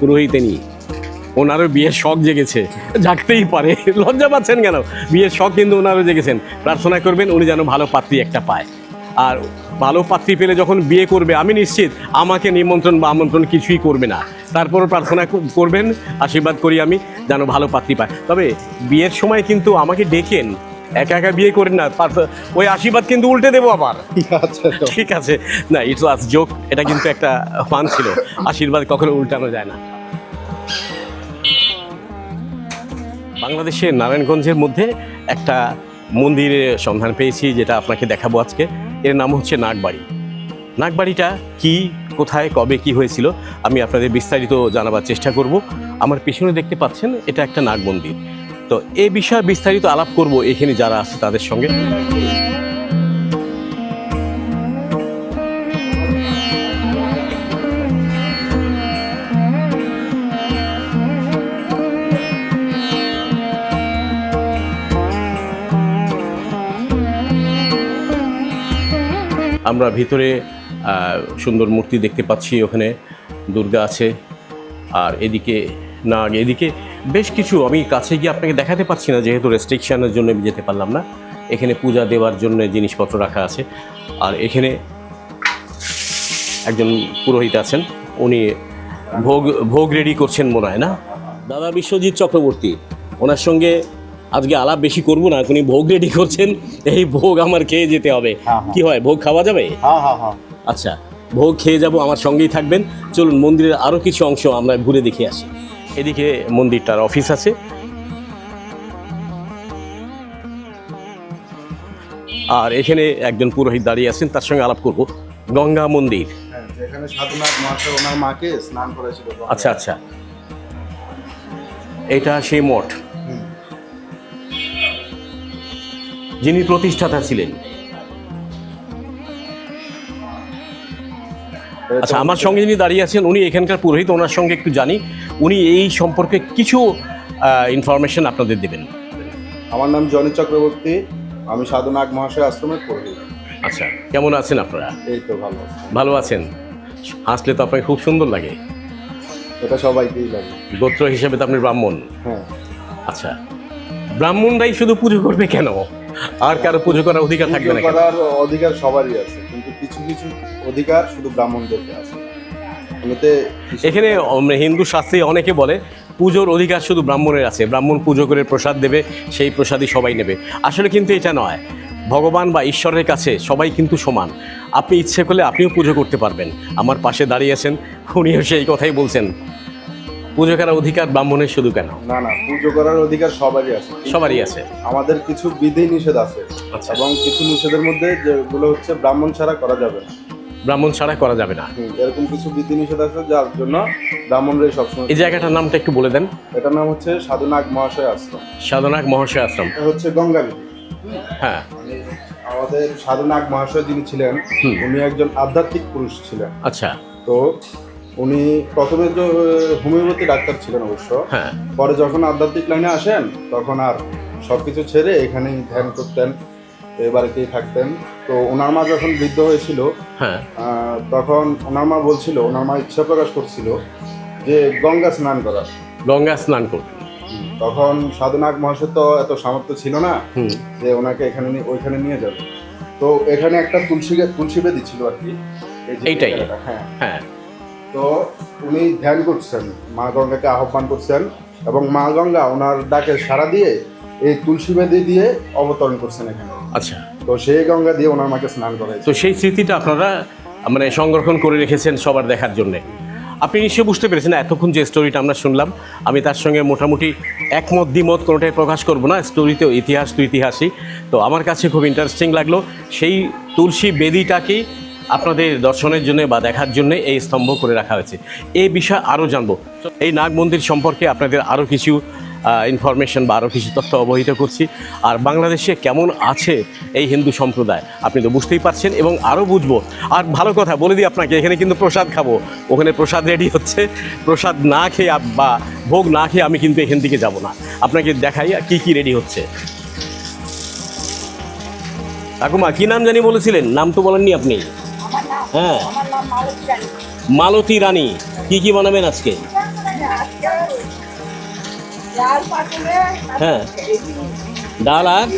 পুরোহিতেনি ওনারও বিয়ের শখ জেগেছে। জাগতেই পারে। লজ্জা পাচ্ছেন কেন? বিয়ের শখ কিন্তু ওনারও জেগেছেন। প্রার্থনা করবেন, উনি যেন ভালো পাত্রী একটা পায়। আর ভালো পাত্রী পেলে যখন বিয়ে করবে, আমি নিশ্চিত আমাকে নিমন্ত্রণ বা আমন্ত্রণ কিছুই করবে না। তারপরও প্রার্থনা করবেন, আশীর্বাদ করি আমি, যেন ভালো পাত্রী পায়। তবে বিয়ের সময় কিন্তু আমাকে ডেকেন। একা একা বিয়ে করেন না ওই আশীর্বাদ কিন্তু উল্টে দেবো আবার। আচ্ছা ঠিক আছে। না ইটস ওয়াজ জোক এটা কিন্তু একটা ফান ছিল। আশীর্বাদ কখনো উল্টানো যায় না। বাংলাদেশের নারায়ণগঞ্জের মধ্যে একটা মন্দিরের সন্ধান পেয়েছি যেটা আপনাকে দেখাবো আজকে। এর নাম হচ্ছে নাগবাড়ি। নাগবাড়িটা কি কোথায় কবে কি হয়েছিল আমি আপনাদের বিস্তারিত জানাবার চেষ্টা করব। আমার পেছনে দেখতে পাচ্ছেন এটা একটা নাগ মন্দির। তো এ বিষয়ে বিস্তারিত আলাপ করব এখানে যারা আছে তাদের সঙ্গে। আমরা ভিতরে সুন্দর মূর্তি দেখতে পাচ্ছি, ওখানে দুর্গা আছে, আর এদিকে নাগ এদিকে বেশ কিছু আমি কাছে গিয়ে আপনাকে দেখাতে পাচ্ছি না যেহেতু রেস্ট্রিকশানের জন্য আমি যেতে পারলাম না। এখানে পূজা দেওয়ার জন্য জিনিসপত্র রাখা আছে। আর এখানে একজন পুরোহিত আছেন উনি ভোগ ভোগ রেডি করছেন মনে হয় না? দাদা বিশ্বজিৎ চক্রবর্তী ওনার সঙ্গে আজকে আলাপ বেশি করব না উনি ভোগ রেডি করছেন এই ভোগ আমার খেয়ে যেতে হবে। হ্যাঁ, হ্যাঁ। কি হয় ভোগ খাওয়া যাবে? হ্যাঁ হ্যাঁ হ্যাঁ। আচ্ছা ভোগ খেয়ে যাব আমার সঙ্গেই থাকবেন। চলুন মন্দিরের আরও কিছু অংশ আমরা ঘুরে দেখে আসি। এদিকে মন্দিরটার অফিস আছে। আর এখানে একজন পুরোহিত দাঁড়িয়ে আছেন তার সঙ্গে আলাপ করব। গঙ্গা মন্দির। হ্যাঁ, আচ্ছা আচ্ছা। এটা সেই মঠ। যিনি প্রতিষ্ঠাতা ছিলেন। আচ্ছা আমার সঙ্গে যিনি দাঁড়িয়ে আছেন উনি এখানকার পুরোহিত ওনার সঙ্গে একটু জানি। উনি এই সম্পর্কে কিছু ইনফরমেশন আপনাদের দেবেন। আমার নাম জনি চক্রবর্তী আমি সাধুনাগ মহাশয় আশ্রমের পুরোহিত আচ্ছা কেমন আছেন আপনারা? এই তো ভালো ভালো আছেন? হাসলে তো আপনাকে খুব সুন্দর লাগে। এটা সবাইকেই লাগে। গোত্র হিসেবে তো আপনি ব্রাহ্মণ। হ্যাঁ। আচ্ছা ব্রাহ্মণরাই শুধু পুজো করবে কেন? আর কারও পুজো করার অধিকার থাকবে না? করার অধিকার সবারই আছে কিন্তু কিছু কিছু অধিকার শুধু ব্রাহ্মণদেরকে আছে। এখানে হিন্দু শাস্ত্রে অনেকে বলে পুজোর অধিকার শুধু ব্রাহ্মণের আছে। ব্রাহ্মণ পুজো করে প্রসাদ দেবে সেই প্রসাদই সবাই নেবে। আসলে কিন্তু এটা নয়। ভগবান বা ঈশ্বরের কাছে সবাই কিন্তু সমান। আপনি ইচ্ছে করলে আপনিও পুজো করতে পারবেন। আমার পাশে দাঁড়িয়ে আছেন উনিও সেই কথাই বলছেন। পুজো করার অধিকার ব্রাহ্মণের শুধু কেন? না না পুজো করার অধিকার সবারই আছে। সবারই আছে। আমাদের কিছু বিধি নিষেধ আছে আচ্ছা। এবং কিছু নিষেধের মধ্যে যেগুলো হচ্ছে ব্রাহ্মণ ছাড়া করা যাবে না। ব্রাহ্মণ ছাড়া করা যাবে না। এরকম কিছু বিধি নিষেধ আছে যার জন্য ব্রাহ্মণরাই সবসময় এই জায়গাটার নামটা একটু বলে দেন। এটার নাম হচ্ছে সাধুনাগ মহাশয় আশ্রম। সাধনাক মহাশয় আশ্রম। হচ্ছে গঙ্গাবতী হ্যাঁ। মানে আমাদের সাধুনাগ মহাশয় যিনি ছিলেন উনি একজন আধ্যাত্মিক পুরুষ ছিলেন। আচ্ছা। তো উনি প্রথমে তো হোমিওপ্যাথি ডাক্তার ছিলেন অবশ্য। হ্যাঁ। পরে যখন আধ্যাত্মিক লাইনে আসেন তখন আর সবকিছু ছেড়ে এখানেই ধ্যান করতেন। এ বাড়িতেই থাকতেন। তো ওনার মা যখন বৃদ্ধ হয়েছিল হ্যাঁ। তখন ওনার মা বলছিল ওনার মা ইচ্ছা প্রকাশ করছিল যে গঙ্গা স্নান করার। গঙ্গা স্নান করবেন তখন সাধুনাগ মহাশয় তো এত সামর্থ্য ছিল না যে ওনাকে এখানে নিয়ে- ওইখানে নিয়ে যাবে। তো এখানে একটা তুলসী তুলসী বেদি ছিল আর কি। এইটাই? হ্যাঁ। হ্যাঁ। তো উনি ধ্যান করছেন মা গঙ্গাকে আহ্বান করছেন এবং মা গঙ্গা ওনার ডাকে সাড়া দিয়ে এই তুলসী বেদি দিয়ে অবতরণ করছেন এখানে। আচ্ছা। তো সেই গঙ্গা দিয়ে ওনার মাকে স্নান করাইছে। তো সেই স্মৃতিটা আপনারা মানে সংরক্ষণ করে রেখেছেন সবার দেখার জন্যে। আপনি নিশ্চয়ই বুঝতে পেরেছেন এতক্ষণ যে স্টোরিটা আমরা শুনলাম আমি তার সঙ্গে মোটামুটি একমত দ্বিমত কোনোটাই প্রকাশ করব না। স্টোরিতেও ইতিহাস তো ইতিহাসই। তো আমার কাছে খুব ইন্টারেস্টিং লাগল সেই তুলসী বেদিটাকেই আপনাদের দর্শনের জন্য বা দেখার জন্য এই স্তম্ভ করে রাখা হয়েছে। এই বিষয়ে আরও জানব। এই নাগ মন্দির সম্পর্কে আপনাদের আরও কিছু ইনফরমেশন বা আরও কিছু তথ্য অবহিত করছি। আর বাংলাদেশে কেমন আছে এই হিন্দু সম্প্রদায়? আপনি তো বুঝতেই পারছেন এবং আরও বুঝব। আর ভালো কথা বলে দিই আপনাকে এখানে কিন্তু প্রসাদ খাব। ওখানে প্রসাদ রেডি হচ্ছে। প্রসাদ না খেয়ে বা ভোগ না খেয়ে আমি কিন্তু এখান থেকে যাব না। আপনাকে দেখাই কি কি রেডি হচ্ছে। ঠাকুমা কি নাম জানি বলেছিলেন? নাম তো বলেননি আপনি। হ্যাঁ। মালতী রানী। কি কি বানাবেন আজকে হ্যাঁ। ডাল আর?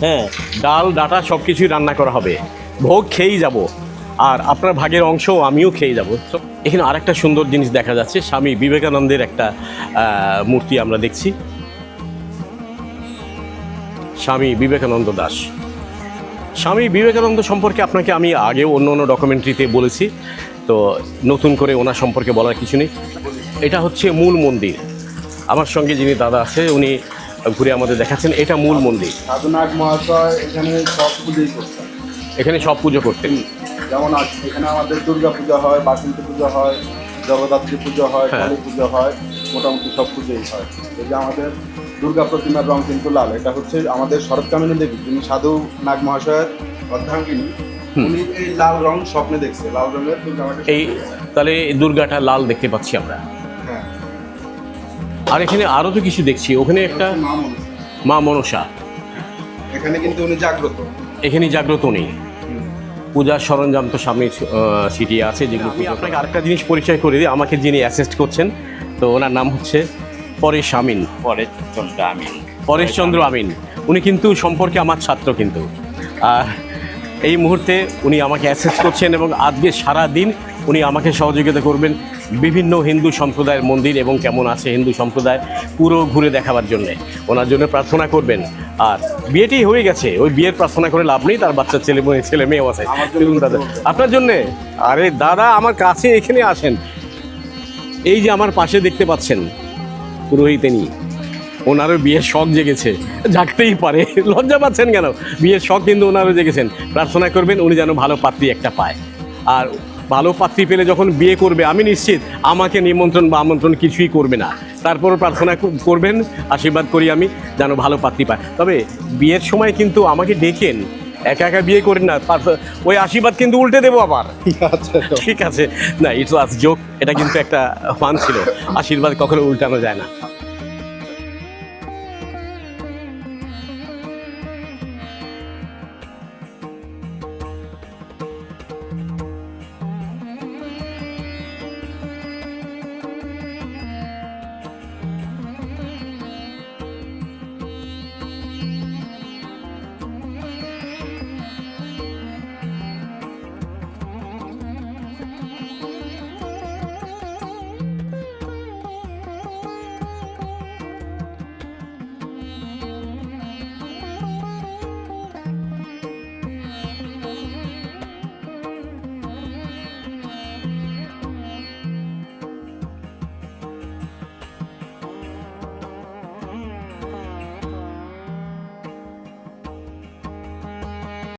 হ্যাঁ ডাল ডাটা সব কিছুই রান্না করা হবে। ভোগ খেয়েই যাব। আর আপনার ভাগের অংশ আমিও খেয়ে যাব। এখানে আরেকটা সুন্দর জিনিস দেখা যাচ্ছে। স্বামী বিবেকানন্দের একটা মূর্তি আমরা দেখছি। স্বামী বিবেকানন্দ দাস। স্বামী বিবেকানন্দ সম্পর্কে আপনাকে আমি আগেও অন্য অন্য ডকুমেন্টারিতে বলেছি। তো নতুন করে ওনার সম্পর্কে বলার কিছু নেই। এটা হচ্ছে মূল মন্দির। আমার সঙ্গে যিনি দাদা আছে উনি ঘুরে আমাদের দেখাচ্ছেন। এটা মূল মন্দির। মহাশয় এখানে সব পুজোই করতেন। এখানে সব পুজো করতেন। যেমন আজ এখানে আমাদের দুর্গা পূজা হয় বাসন্তী পুজো হয় জগদ্ধাত্রী পুজো হয় হ্যাঁ। কালী পুজো হয় মোটামুটি সব পুজোই হয়। এই যে আমাদের দুর্গা প্রতিমার রং কিন্তু লাল এটা হচ্ছে আমাদের শরৎকামিনী দেবী যিনি সাধু নাগ মহাশয়ের অর্ধাঙ্গিনী উনি এই লাল রং স্বপ্নে দেখছে লাল রঙের এই তাহলে এই দুর্গাটা লাল দেখতে পাচ্ছি আমরা। আর এখানে আরও তো কিছু দেখছি। ওখানে একটা মা মনসা। এখানে কিন্তু উনি জাগ্রত। এখানে জাগ্রত নেই পূজার সরঞ্জাম তো সামনে সিটি আছে যেগুলো আমি আপনাকে আরেকটা জিনিস পরিচয় করে দিই। আমাকে যিনি অ্যাসিস্ট করছেন তো ওনার নাম হচ্ছে পরেশ আমিন। পরে চন্দ্র আমিন। পরেশচন্দ্র আমিন। উনি কিন্তু সম্পর্কে আমার ছাত্র কিন্তু। আর এই মুহূর্তে উনি আমাকে অ্যাসেস করছেন এবং আজকে সারা দিন উনি আমাকে সহযোগিতা করবেন। বিভিন্ন হিন্দু সম্প্রদায়ের মন্দির এবং কেমন আছে হিন্দু সম্প্রদায় পুরো ঘুরে দেখাবার জন্য। ওনার জন্য প্রার্থনা করবেন। আর বিয়েটি হয়ে গেছে। ওই বিয়ের প্রার্থনা করে লাভ নেই তার বাচ্চা ছেলে মেয়ে ছেলে মেয়েও আছে। দাদা আপনার জন্যে? আরে দাদা আমার কাছে এখানে আসেন। এই যে আমার পাশে দেখতে পাচ্ছেন পুরোহিতেনি ওনারও বিয়ের শখ জেগেছে। জাগতেই পারে। লজ্জা পাচ্ছেন কেন? বিয়ের শখ কিন্তু ওনারও জেগেছেন। প্রার্থনা করবেন উনি যেন ভালো পাত্রী একটা পায়। আর ভালো পাত্রী পেলে যখন বিয়ে করবে আমি নিশ্চিত আমাকে নিমন্ত্রণ বা আমন্ত্রণ কিছুই করবে না। তারপরও প্রার্থনা করবেন আশীর্বাদ করি আমি যেন ভালো পাত্রী পায়। তবে বিয়ের সময় কিন্তু আমাকে ডেকেন একা একা বিয়ে করেন না ওই আশীর্বাদ কিন্তু উল্টে দেবো আবার। আচ্ছা ঠিক আছে। না ইটস ওয়াজ জোক এটা কিন্তু একটা ফান ছিল। আশীর্বাদ কখনো উল্টানো যায় না।